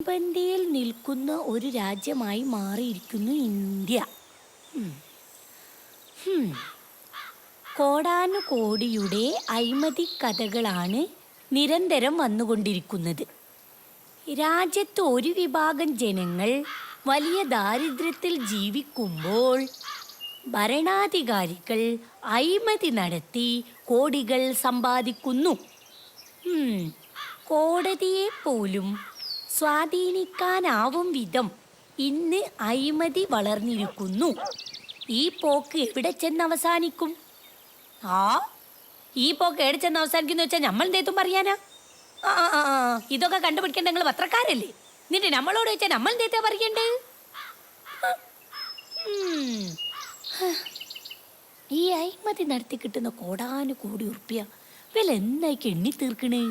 മുൻപന്തിയിൽ നിൽക്കുന്ന ഒരു രാജ്യമായി മാറിയിരിക്കുന്നു ഇന്ത്യ. കോടാനുകോടിയുടെ അഴിമതി കഥകളാണ് നിരന്തരം വന്നുകൊണ്ടിരിക്കുന്നത്. രാജ്യത്ത് ഒരു വിഭാഗം ജനങ്ങൾ വലിയ ദാരിദ്ര്യത്തിൽ ജീവിക്കുമ്പോൾ ഭരണാധികാരികൾ അഴിമതി നടത്തി കോടികൾ സമ്പാദിക്കുന്നു. കോടതിയെ പോലും സ്വാധീനിക്കാനാവും വിധം ഇന്ന് അഴിമതി വളർന്നിരിക്കുന്നു. ഈ പോക്ക് എവിടെ ചെന്ന് അവസാനിക്കും ആ ഈ പോക്ക് എവിടെ ചെന്ന് അവസാനിക്കുന്നു വെച്ചാൽ നമ്മൾ എന്തേത്തും പറയാനാ ഇതൊക്കെ കണ്ടുപിടിക്കേണ്ട നിങ്ങൾ പത്രക്കാരല്ലേ? നിന്റെ നമ്മളോട് വെച്ചാൽ നമ്മൾ എന്തേത്താ പറയണ്ടേ ഈ അഴിമതി നടത്തി കിട്ടുന്ന കോടാനു കോടി ഉറുപ്പ്യ വില എന്നായിക്ക് എണ്ണി തീർക്കണേ?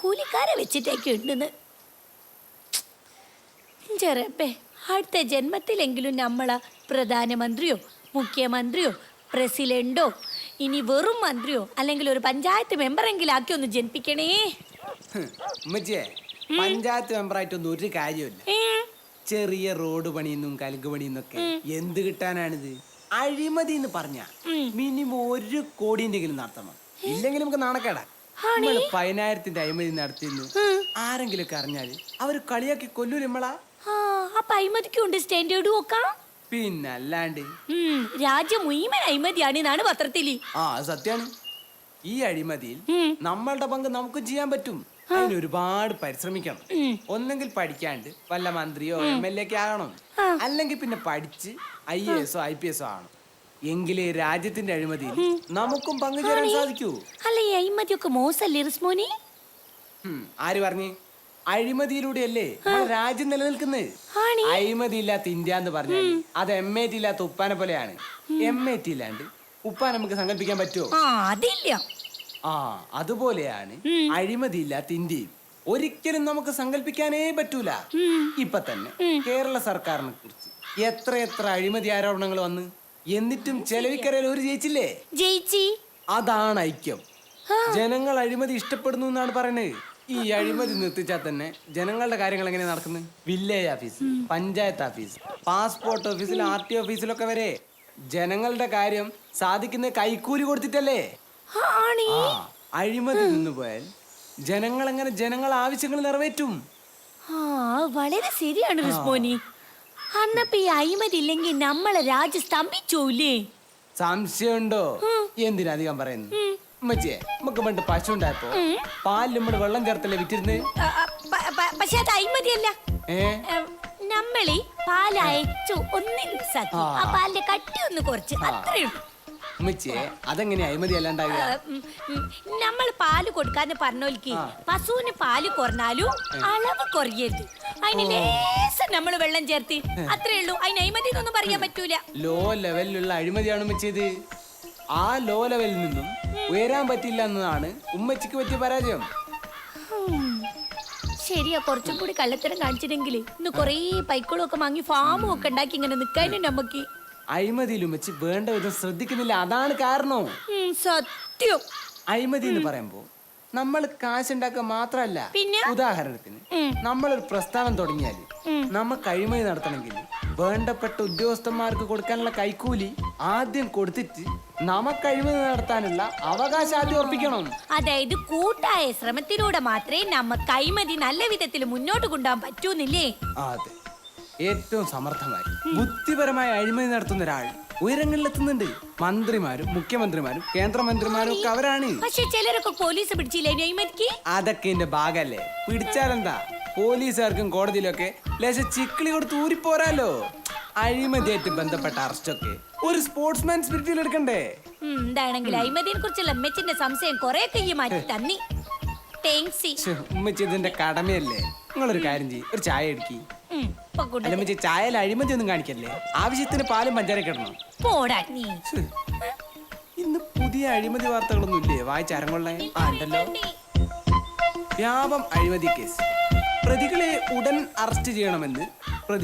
കൂലിക്കാരെ വെച്ചിട്ടേക്ക് ഉണ്ടെന്ന് ചെറപ്പേ അടുത്ത ജന്മത്തിലെങ്കിലും നമ്മള പ്രധാനമന്ത്രിയോ മുഖ്യമന്ത്രിയോ പ്രസിഡന്റോ ഇനി വെറും മന്ത്രിയോ അല്ലെങ്കിൽ ഒരു പഞ്ചായത്ത് മെമ്പറെങ്കിലും ആക്കി ഒന്ന് ജനിപ്പിക്കണേ. ഉമ്മച്ചിയെ പഞ്ചായത്ത് മെമ്പറായിട്ടൊന്നും ഒരു കാര്യമില്ല? ചെറിയ റോഡ് പണിയെന്നും കലുങ്ക് പണിയെന്നൊക്കെ എന്ത് കിട്ടാനാണിത്? അഴിമതി എന്ന് പറഞ്ഞ മിനിമം ഒരു കോടിന്റെ നടത്തണം. ഇല്ലെങ്കിൽ നമുക്ക് നാണക്കേടാ. നമ്മൾ പതിനായിരത്തിന്റെ അഴിമതി നടത്തിയിരുന്നു ആരെങ്കിലും ഒക്കെ അറിഞ്ഞാൽ അവർ കളിയാക്കി കൊല്ലൂല നമ്മളാ? സ്റ്റാൻഡേർഡ് നോക്കാം പിന്നല്ലാണ്ട്. രാജ്യം മുഴുവൻ അഴിമതിയാണ് എന്നാണ് പത്രത്തിൽ. ആ സത്യാണ്. ഈ അഴിമതിയിൽ നമ്മളുടെ പങ്ക് നമുക്ക് ചെയ്യാൻ പറ്റും. അതിന് ഒരുപാട് പരിശ്രമിക്കണം. ഒന്നെങ്കിൽ പഠിക്കാണ്ട് വല്ല മന്ത്രിയോ എം എൽ എ ഒക്കെ ആകണം. അല്ലെങ്കിൽ പിന്നെ പഠിച്ച് ഐ എ എസോ ഐ പി എസോ ആകണം. എങ്കിലേ രാജ്യത്തിന്റെ അഴിമതി. നമുക്കും പങ്കുചേരാൻ സാധിക്കൂ. അല്ലേ ഈ അഴിമതിയൊക്കെ മോശല്ലേ റിസ്മോനി ആര് പറഞ്ഞു? അഴിമതിയിലൂടെയല്ലേ രാജ്യം നിലനിൽക്കുന്നത്. അഴിമതി ഇല്ലാത്ത ഇന്ത്യ എന്ന് പറഞ്ഞാൽ അത് എം എ ടി ഇല്ലാത്ത ഉപ്പാനെ പോലെയാണ്. എം എ ടി ഇല്ലാണ്ട് ഉപ്പാൻ നമുക്ക് സങ്കല്പിക്കാൻ പറ്റുമോ ആ അതില്ല. ആ അതുപോലെയാണ് അഴിമതിയില്ലാത്ത ഇന്ത്യയും. ഒരിക്കലും നമുക്ക് സങ്കല്പിക്കാനേ പറ്റൂല. ഇപ്പൊ തന്നെ കേരള സർക്കാരിനെ കുറിച്ച് എത്ര എത്ര അഴിമതി ആരോപണങ്ങൾ വന്ന്? എന്നിട്ടും ചെലവിക്കരയിൽ ഒരു ജയിച്ചില്ലേ? ജയിച്ചി. അതാണ് ഐക്യം. ജനങ്ങൾ അഴിമതി ഇഷ്ടപ്പെടുന്നു എന്നാണ് പറയുന്നത് ഈ അഴിമതി നിർത്തിച്ചാൽ തന്നെ ജനങ്ങളുടെ കാര്യങ്ങൾ എങ്ങനെ നടക്കുന്നത് village office panchayat office passport ഓഫീസിൽ ആർ ടി ഓഫീസിലൊക്കെ വരെ ജനങ്ങളുടെ കാര്യം സാധിക്കുന്ന കൈക്കൂലി കൊടുത്തിട്ടല്ലേ? അഴിമതി നിന്ന് പോയാൽ ജനങ്ങൾ എങ്ങനെ ജനങ്ങൾ ആവശ്യങ്ങൾ നിറവേറ്റും? വളരെ ശരിയാണ് റിസ്മോനി. അന്നപ്പോ ഈ അഴിമതി ഇല്ലെങ്കിൽ നമ്മളെ രാജ്യം സ്തംഭിച്ചോല്ലേ സംശയമുണ്ടോ? എന്തിനധികം പറയുന്നു ഉമ്മച്ചിയെ നമുക്ക് പണ്ട് പശു ഉണ്ടായപ്പോ പാലിൽ നമ്മൾ വെള്ളം ചേർത്തല്ലേ വിറ്റിരുന്ന്? പക്ഷേ അത് അഴിമതിയല്ല. നമ്മളീ പാൽ അയച്ചു ഒന്ന് ആ. പാലിന്റെ കട്ടി ഒന്ന് കുറച്ച് അത്രേ ഉള്ളൂ. ഉമ്മച്ചിയെ അതെങ്ങനെ അഴിമതി അല്ലാണ്ടാവുക നമ്മൾ പാൽ കൊടുക്കാന്ന് പറഞ്ഞോൽക്ക് പശുവിന് പാൽ കുറഞ്ഞാലും അളവ് കുറയരുത്. അതിന് ലേശം നമ്മൾ വെള്ളം ചേർത്ത് അത്രേ ഉള്ളൂ. അതിന് അഴിമതി എന്നൊന്നും പറയാൻ പറ്റൂല. ലോ ലെവലിലുള്ള അഴിമതിയാണ് ഉമ്മച്ചിയത് ആ ലോ ലെവലിൽ നിന്നും ഉയരാൻ പറ്റില്ല എന്നതാണ് ഉമ്മച്ചിക്ക് പറ്റിയ പരാജയം. ശരിയാ കുറച്ചും കൂടി കള്ളത്തരം കാണിച്ചിട്ടെങ്കിൽ ഇന്ന് കൊറേ പൈക്കളും ഒക്കെ വാങ്ങി ഫാമും ഒക്കെ ഉണ്ടാക്കി ഇങ്ങനെ നിക്കാനും നമുക്ക്. അഴിമതിയിൽ വെച്ച് വേണ്ട വിധം ശ്രദ്ധിക്കുന്നില്ല. അതാണ് കാരണം. സത്യം. അഴിമതി എന്ന് പറയുമ്പോ നമ്മൾ കാശുണ്ടാക്കുക മാത്രമല്ല? ഉദാഹരണത്തിന് നമ്മൾ നമ്മളൊരു പ്രസ്ഥാനം തുടങ്ങിയാൽ നമുക്ക് അഴിമതി നടത്തണമെങ്കിൽ വേണ്ടപ്പെട്ട ഉദ്യോഗസ്ഥന്മാർക്ക് കൊടുക്കാനുള്ള കൈക്കൂലി ആദ്യം കൊടുത്തിട്ട് നമുക്ക് അഴിമതി നടത്താനുള്ള അവകാശം ആദ്യം ഉറപ്പിക്കണം. അതായത് കൂട്ടായ ശ്രമത്തിലൂടെ മാത്രമേ നമുക്ക് അഴിമതി നല്ല വിധത്തിൽ മുന്നോട്ട് കൊണ്ടുപോകാൻ പറ്റൂന്നില്ലേ? അതെ. ഏറ്റവും സമർത്ഥമായി ബുദ്ധിപരമായി അഴിമതി നടത്തുന്ന ഒരാൾ ഉയരങ്ങളിലെത്തുന്നുണ്ട്. മന്ത്രിമാരും മുഖ്യമന്ത്രിമാരും കേന്ദ്രമന്ത്രിമാരും ഒക്കെ അവരാണ്. പക്ഷെ ചിലരൊക്കെ പോലീസ് പിടിച്ചില്ലേ അതൊക്കെ എന്റെ ഭാഗല്ലേ. പിടിച്ചാലെന്താ? പോലീസുകാർക്കും കോടതിയിലൊക്കെ ലേശ ചിക്കിളി കൊടുത്ത് ഊരിപ്പോരാലോ. അഴിമതിയായിട്ട് ബന്ധപ്പെട്ട അറസ്റ്റൊക്കെ ഒരു സ്പോർട്സ്മാൻ സ്പിരിറ്റിൽ എടുക്കണ്ടേ? എന്താണെങ്കിൽ അഴിമതിയെ കുറിച്ചുള്ള അമ്മച്ചിന്റെ സംശയം കൊറേ കൈ മാറ്റി തന്നി. ഉമ്മച്ചി ഇതിന്റെ കടമയല്ലേ? നിങ്ങളൊരു കാര്യം ചെയ്യും ഒരു ചായ എടുക്കി ചായയിൽ അഴിമതി ഒന്നും കാണിക്കല്ലേ? ആവശ്യത്തിന് പാലും പഞ്ചാര കിടണം പോടാ നീ. ഇന്ന് പുതിയ അഴിമതി വാർത്തകളൊന്നും ഇല്ലേ വായിച്ച അരങ്ങൊള്ളേ ആ ഉണ്ടല്ലോ. വ്യാപം അഴിമതി കേസ്. പ്രതികളെ ഉടൻ അറസ്റ്റ് ചെയ്യണമെന്ന്